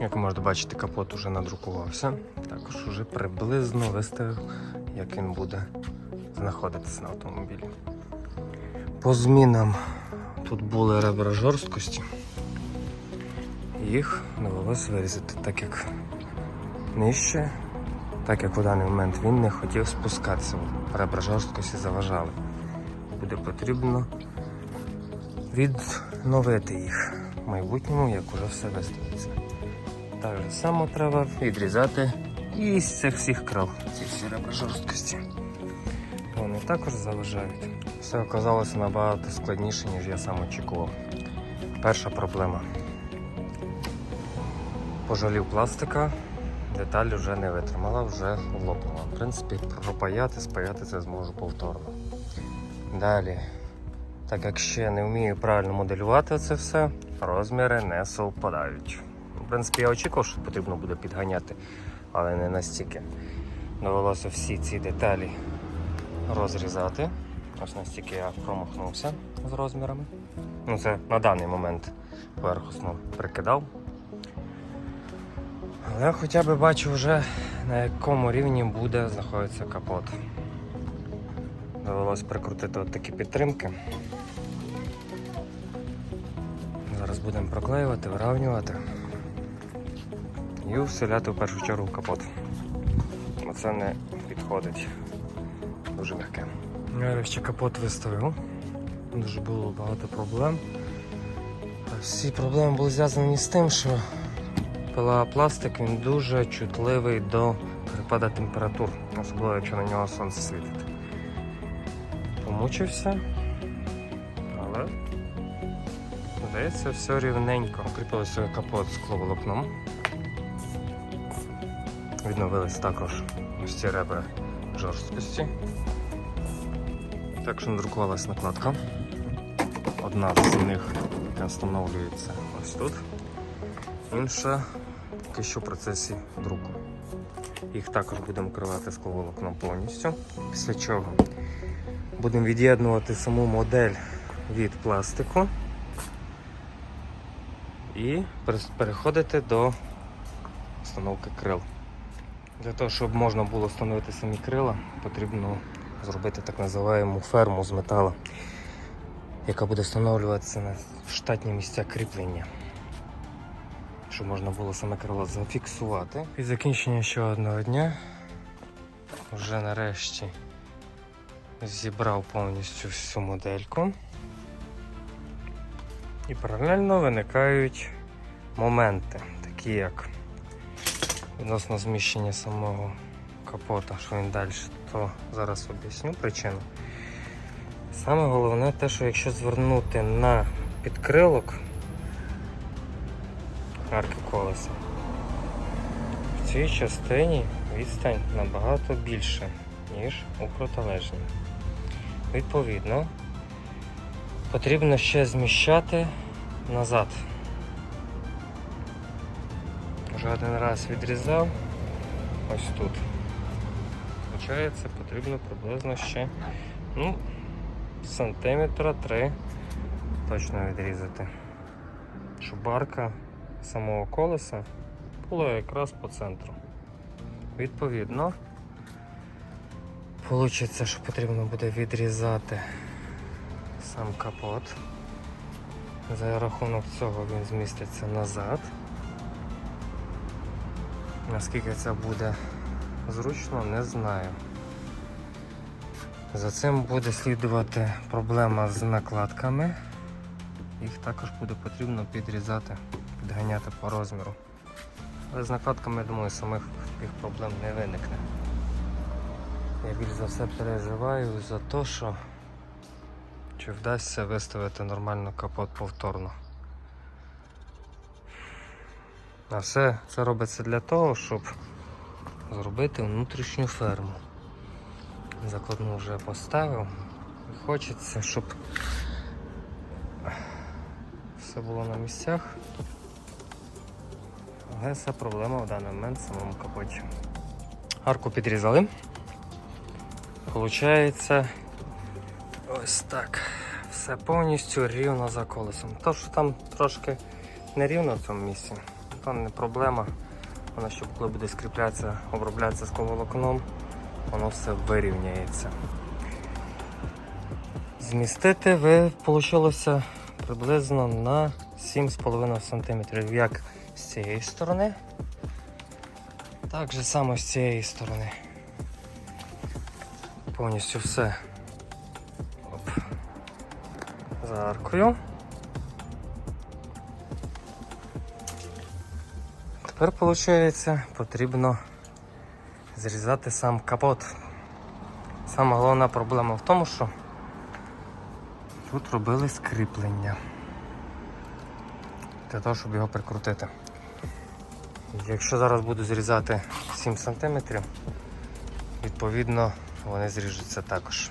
Як можете бачити, капот уже надрукувався. Також уже приблизно виставив, як він буде знаходитися на автомобілі. По змінам тут були ребра жорсткості. Їх довелося вирізати, так як нижче, так як у даний момент він не хотів спускатися. Ребра жорсткості заважали. Буде потрібно відновити їх в майбутньому, як уже все виставиться. Так само треба відрізати і з цих всіх крил, ці всі ребра жорсткості. Вони також заважають. Все оказалося набагато складніше, ніж я сам очікував. Перша проблема. Пожалів пластика, деталь вже не витримала, вже лопнула. В принципі, пропаяти, спаяти це зможу повторно. Далі, так як ще не вмію правильно моделювати це все, розміри не совпадають. В принципі, я очікував, що потрібно буде підганяти, але не настільки. Довелося всі ці деталі розрізати. Ось настільки я промахнувся з розмірами. Ну, це на даний момент поверхосно прикидав. Але хоча б бачу вже на якому рівні буде знаходитися капот. Довелось прикрутити от такі підтримки. Зараз будемо проклеювати, вирівнювати і вселяти в першу чергу капот. Це не підходить. Дуже легке. Я ще капот виставив. Дуже було багато проблем. Всі проблеми були зв'язані з тим, що пилопластик він дуже чутливий до перепаду температур, особливо якщо на нього сонце світить. Помучився, але здається, все рівненько. Укріпилося капот скловолокном. Відновились також ось ці ребра жорсткості. Також надрукувалась накладка. Одна з них, встановлюється ось тут. Інша поки що в процесі друку. Їх також будемо кривати скловолокном повністю. Після чого будемо від'єднувати саму модель від пластику і переходити до встановки крил. Для того, щоб можна було встановити самі крила, потрібно зробити так називаємо ферму з металу, яка буде встановлюватися на штатні місця кріплення. Щоб можна було саме крило зафіксувати. Під закінчення ще одного дня вже нарешті зібрав повністю всю модельку. І паралельно виникають моменти, такі як відносно зміщення самого капота, що він далі, то зараз об'ясню причину. Саме головне те, що якщо звернути на підкрилок арки колеса, в цій частині відстань набагато більше, ніж у протилежній. Відповідно, потрібно ще зміщати назад. Вже один раз відрізав ось тут. Получається, потрібно приблизно ще ну, сантиметра 3 точно відрізати. Щоб барка самого колеса була якраз по центру. Відповідно, Получиться, що потрібно буде відрізати сам капот. За рахунок цього він зміститься назад. Наскільки це буде зручно, не знаю. За цим буде слідувати проблема з накладками. Їх також буде потрібно підрізати, підганяти по розміру. Але з накладками, я думаю, самих таких проблем не виникне. Я більш за все переживаю за те, що чи вдасться виставити нормально капот повторно. А все це робиться для того, щоб зробити внутрішню ферму. Закладну вже поставив. І хочеться, щоб все було на місцях. Але вся проблема в даний момент в самому капоті. Арку підрізали. Получається ось так Все повністю рівно за колесом. То, що там трошки нерівно в цьому місці, то не проблема. Воно ще коли буде скріплятися, оброблятися скловолокном, воно все вирівняється. Змістити ви вийшло приблизно на 7,5 см, як з цієї сторони, так же само з цієї сторони. Повністю все. За аркою. Тепер, виходить, потрібно зрізати сам капот. Сама головна проблема в тому, що тут робили скріплення для того, щоб його прикрутити. Якщо зараз буду зрізати 7 см, відповідно вони зріжуться також.